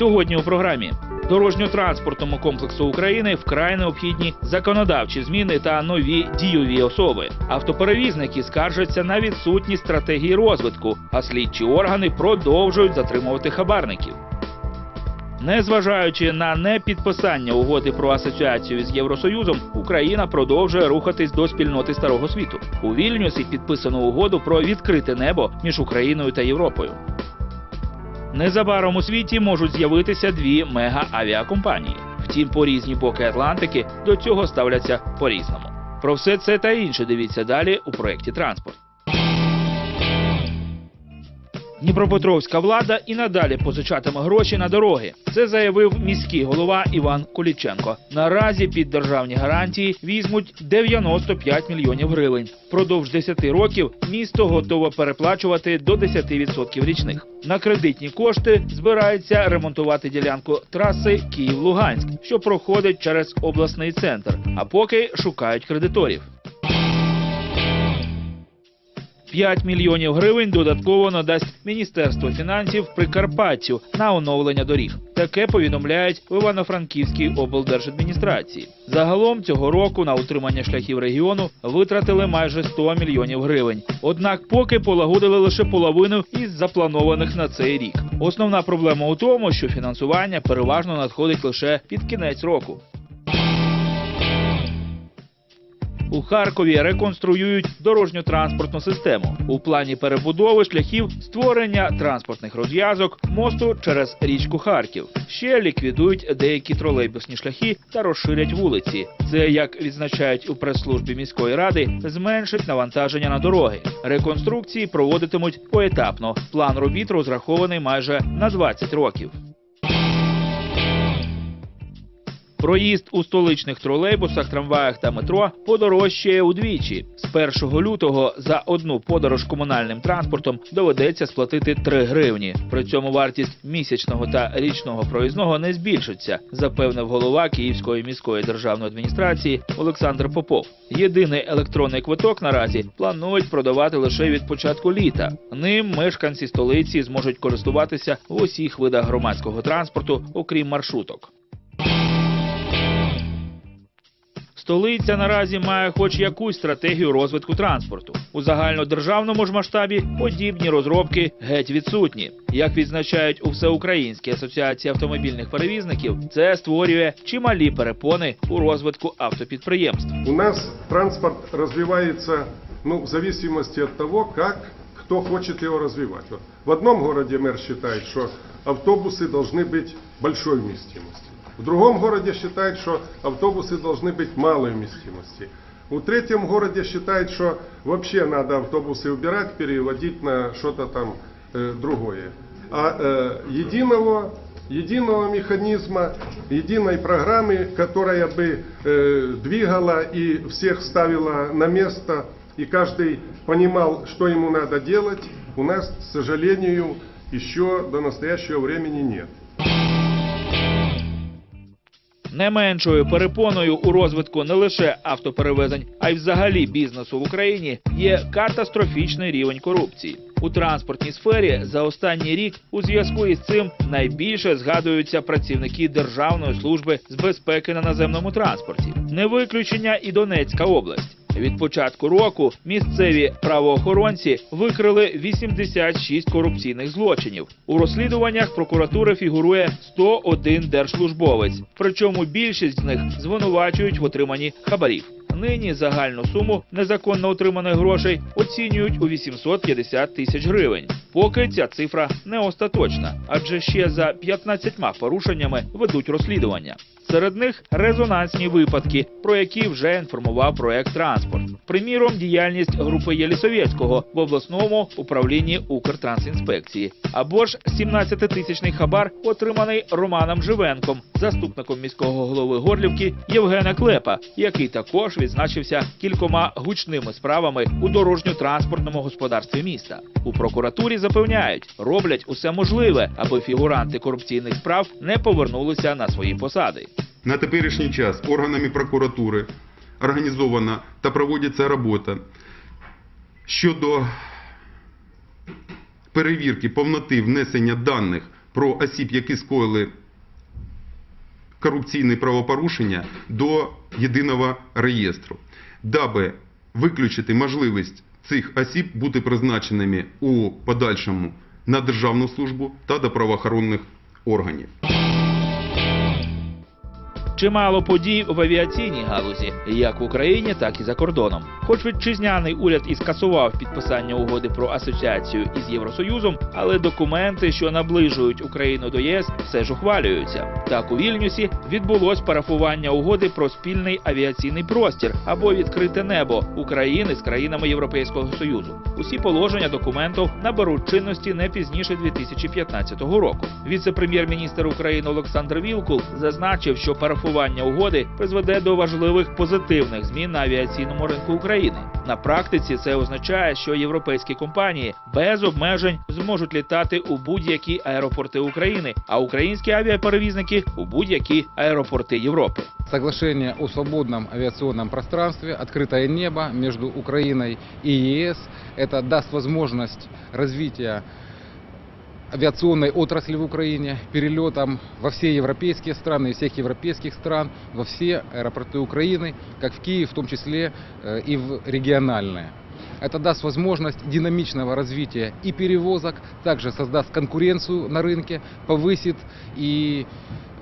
Сьогодні у програмі дорожньо-транспортному комплексу України вкрай необхідні законодавчі зміни та нові дійові особи. Автоперевізники скаржаться на відсутність стратегії розвитку, а слідчі органи продовжують затримувати хабарників. Незважаючи на непідписання угоди про асоціацію з Євросоюзом, Україна продовжує рухатись до спільноти старого світу. У Вільнюсі підписано угоду про відкрите небо між Україною та Європою. Незабаром у світі можуть з'явитися дві мега-авіакомпанії. Втім, по різні боки Атлантики до цього ставляться по-різному. Про все це та інше дивіться далі у проєкті Транспорт. Дніпропетровська влада і надалі позичатиме гроші на дороги. Це заявив міський голова Іван Коліченко. Наразі під державні гарантії візьмуть 95 мільйонів гривень. Впродовж 10 років місто готове переплачувати до 10% річних. На кредитні кошти збирається ремонтувати ділянку траси Київ-Луганськ, що проходить через обласний центр. А поки шукають кредиторів. 5 мільйонів гривень додатково надасть Міністерство фінансів Прикарпаттю на оновлення доріг. Таке повідомляють в Івано-Франківській облдержадміністрації. Загалом цього року на утримання шляхів регіону витратили майже 100 мільйонів гривень. Однак поки полагодили лише половину із запланованих на цей рік. Основна проблема у тому, що фінансування переважно надходить лише під кінець року. У Харкові реконструюють дорожньо-транспортну систему. У плані перебудови шляхів створення транспортних розв'язок мосту через річку Харків. Ще ліквідують деякі тролейбусні шляхи та розширять вулиці. Це, як відзначають у прес-службі міської ради, зменшить навантаження на дороги. Реконструкції проводитимуть поетапно. План робіт розрахований майже на 20 років. Проїзд у столичних тролейбусах, трамваях та метро подорожчає удвічі. З 1 лютого за одну подорож комунальним транспортом доведеться сплатити 3 гривні. При цьому вартість місячного та річного проїзного не збільшиться, запевнив голова Київської міської державної адміністрації Олександр Попов. Єдиний електронний квиток наразі планують продавати лише від початку літа. Ним мешканці столиці зможуть користуватися в усіх видах громадського транспорту, окрім маршруток. Столиця наразі має хоч якусь стратегію розвитку транспорту. У загальнодержавному ж масштабі подібні розробки геть відсутні. Як відзначають у Всеукраїнській асоціації автомобільних перевізників, це створює чималі перепони у розвитку автопідприємств. У нас транспорт развивается, ну, в зависимости от того, как кто хочет его развивать. Вот в одном городе мэр считает, что автобусы должны быть большой вместимости. В другом городе считает, что автобусы должны быть малой вместимости. У третьем городе считает, что вообще надо автобусы убирать, переводить на что-то там э, другое. А э, единого единого механизма, единой программы, которая бы э, двигала и всех ставила на место, и каждый понимал, что ему надо делать, у нас, к сожалению, еще до настоящего времени нет. Не меншою перепоною у розвитку не лише автоперевезень, а й взагалі бізнесу в Україні є катастрофічний рівень корупції. У транспортній сфері за останній рік у зв'язку із цим найбільше згадуються працівники Державної служби з безпеки на наземному транспорті. Не виключення і Донецька область. Від початку року місцеві правоохоронці викрили 86 корупційних злочинів. У розслідуваннях прокуратури фігурує 101 держслужбовець. Причому більшість з них звинувачують в отриманні хабарів. Нині загальну суму незаконно отриманих грошей оцінюють у 850 тисяч гривень. Поки ця цифра не остаточна, адже ще за 15 порушеннями ведуть розслідування. Серед них резонансні випадки, про які вже інформував проект транспорт. Приміром, діяльність групи Єлісовєцького в обласному управлінні Укртрансінспекції, або ж 17-тисячний хабар, отриманий Романом Живенком, заступником міського голови Горлівки Євгена Клепа, який також відзначився кількома гучними справами у дорожньо-транспортному господарстві міста. У прокуратурі запевняють, роблять усе можливе, аби фігуранти корупційних справ не повернулися на свої посади. На теперішній час органами прокуратури організована та проводиться робота щодо перевірки повноти внесення даних про осіб, які скоїли корупційні правопорушення до єдиного реєстру, даби виключити можливість цих осіб бути призначеними у подальшому на державну службу та до правоохоронних органів. Чимало подій в авіаційній галузі, як в Україні, так і за кордоном. Хоч вітчизняний уряд і скасував підписання угоди про асоціацію із Євросоюзом, але документи, що наближують Україну до ЄС, все ж ухвалюються. Так у Вільнюсі відбулось парафування угоди про спільний авіаційний простір або відкрите небо України з країнами Європейського союзу. Усі положення документу наберуть чинності не пізніше 2015 року. Віце-прем'єр-міністр України Олександр Вілкул зазначив, що парафування угоди призведе до важливих позитивних змін на авіаційному ринку України. На практиці це означає, що європейські компанії без обмежень зможуть літати у будь-які аеропорти України, а українські авіаперевізники у будь-які аеропорти Європи. Соглашение о свободном авиационном пространстве, открытое небо между Украиной и ЕС. Это даст возможность развития авиационной отрасли в Украине, перелетам во все европейские страны, из всех европейских стран, во все аэропорты Украины, как в Киев, в том числе э, и в региональные. Это даст возможность динамичного развития и перевозок, также создаст конкуренцию на рынке, повысит и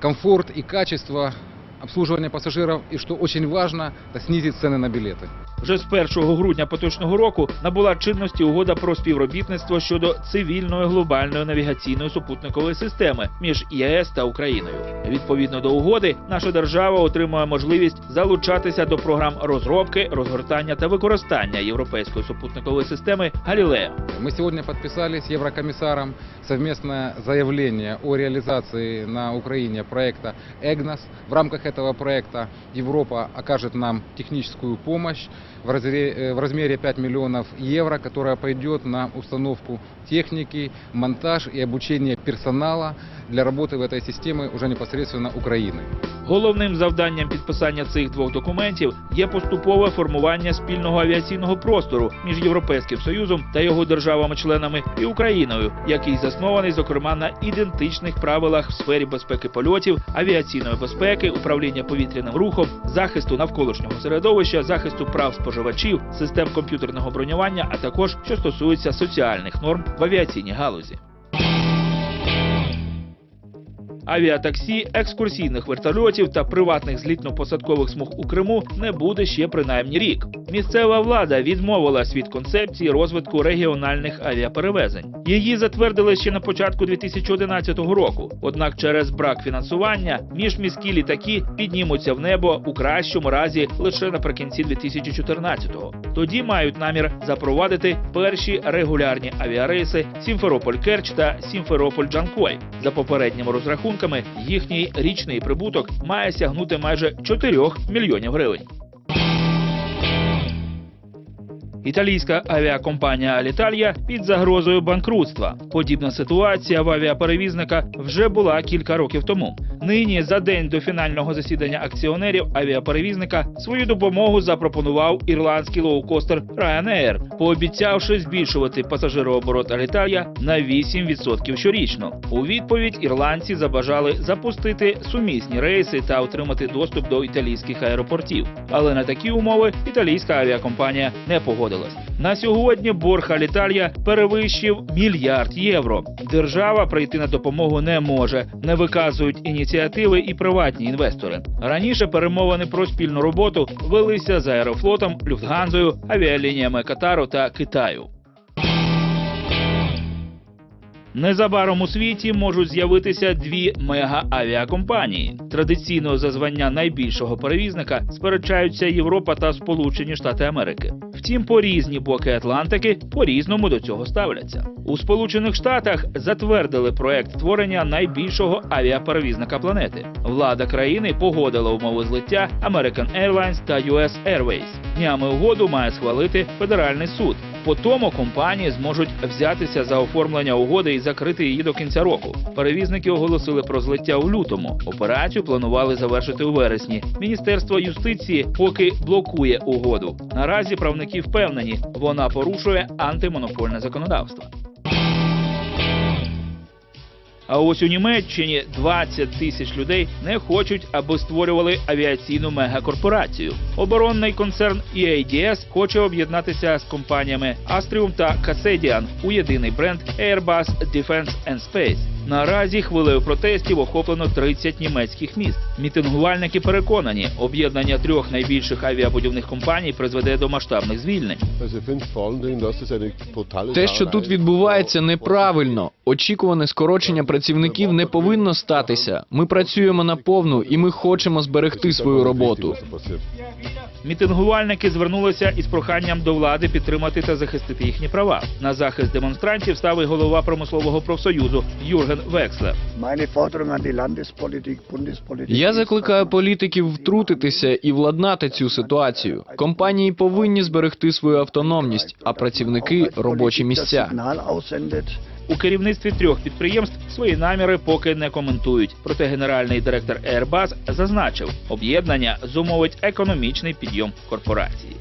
комфорт, и качество обслуживания пассажиров, и что очень важно, это снизит цены на билеты. Вже з 1 грудня поточного року набула чинності угода про співробітництво щодо цивільної глобальної навігаційної супутникової системи між ЄС та Україною. Відповідно до угоди, наша держава отримує можливість залучатися до програм розробки, розгортання та використання європейської супутникової системи Галілео. Мы сегодня подписали с Еврокомиссаром совместное заявление о реализации на Украине проекта «ЭГНОС». В рамках этого проекта Европа окажет нам техническую помощь в разре- э, в размере 5 миллионов евро, которая пойдет на установку техники, монтаж и обучение персонала для работы в этой системе уже непосредственно Украины. Головним завданням підписання цих двох документів є поступове формування спільного авіаційного простору між Європейським Союзом та його державами-членами і Україною, який заснований зокрема на ідентичних правилах в сфері безпеки польотів, авіаційної безпеки, управління повітряним рухом, захисту навколишнього середовища, захисту прав споживачів, систем комп'ютерного бронювання, а також що стосується соціальних норм в авіаційній галузі. Авіатаксі, екскурсійних вертольотів та приватних злітно-посадкових смуг у Криму не буде ще принаймні рік. Місцева влада відмовилась від концепції розвитку регіональних авіаперевезень. Її затвердили ще на початку 2011 року. Однак через брак фінансування міжміські літаки піднімуться в небо у кращому разі лише наприкінці 2014-го. Тоді мають намір запровадити перші регулярні авіарейси Сімферополь-Керч та Сімферополь-Джанкой. За попередніми розрахунками, їхній річний прибуток має сягнути майже 4 мільйонів гривень. Італійська авіакомпанія Аліталія під загрозою банкрутства. Подібна ситуація в авіаперевізника вже була кілька років тому. Нині, за день до фінального засідання акціонерів авіаперевізника, свою допомогу запропонував ірландський лоукостер Ryanair, пообіцявши збільшувати пасажирооборот Аліталія на 8% щорічно. У відповідь ірландці забажали запустити сумісні рейси та отримати доступ до італійських аеропортів. Але на такі умови італійська авіакомпанія не погодилась. На сьогодні борг Аліталія перевищив мільярд євро. Держава прийти на допомогу не може, не виказують ініціативи і приватні інвестори. Раніше перемовини про спільну роботу велися з аерофлотом, Люфтганзою, авіалініями Катару та Китаю. Незабаром у світі можуть з'явитися дві мега-авіакомпанії. Традиційно за звання найбільшого перевізника сперечаються Європа та Сполучені Штати Америки. Втім, по різні боки Атлантики по-різному до цього ставляться. У Сполучених Штатах затвердили проект створення найбільшого авіаперевізника планети. Влада країни погодила умови злиття American Airlines та US Airways. Днями угоду має схвалити федеральний суд. По тому компанії зможуть взятися за оформлення угоди і закрити її до кінця року. Перевізники оголосили про злиття у лютому. Операцію планували завершити у вересні. Міністерство юстиції поки блокує угоду. Наразі правники впевнені, вона порушує антимонопольне законодавство. А ось у Німеччині 20 тисяч людей не хочуть, аби створювали авіаційну мегакорпорацію. Оборонний концерн EADS хоче об'єднатися з компаніями Astrium та Casedian у єдиний бренд Airbus Defence and Space. Наразі хвилею протестів охоплено 30 німецьких міст. Мітингувальники переконані, об'єднання трьох найбільших авіабудівних компаній призведе до масштабних звільнень. Те, що тут відбувається, неправильно. Очікуване скорочення працівників не повинно статися. Ми працюємо на повну і ми хочемо зберегти свою роботу. Мітингувальники звернулися із проханням до влади підтримати та захистити їхні права. На захист демонстрантів став і голова промислового профсоюзу Юрген Векслер. Landespolitik, Bundespolitik. Я закликаю політиків втрутитися і владнати цю ситуацію. Компанії повинні зберегти свою автономність, а працівники робочі місця. У керівництві трьох підприємств свої наміри поки не коментують. Проте генеральний директор Airbus зазначив, об'єднання зумовить економічний підйом корпорації.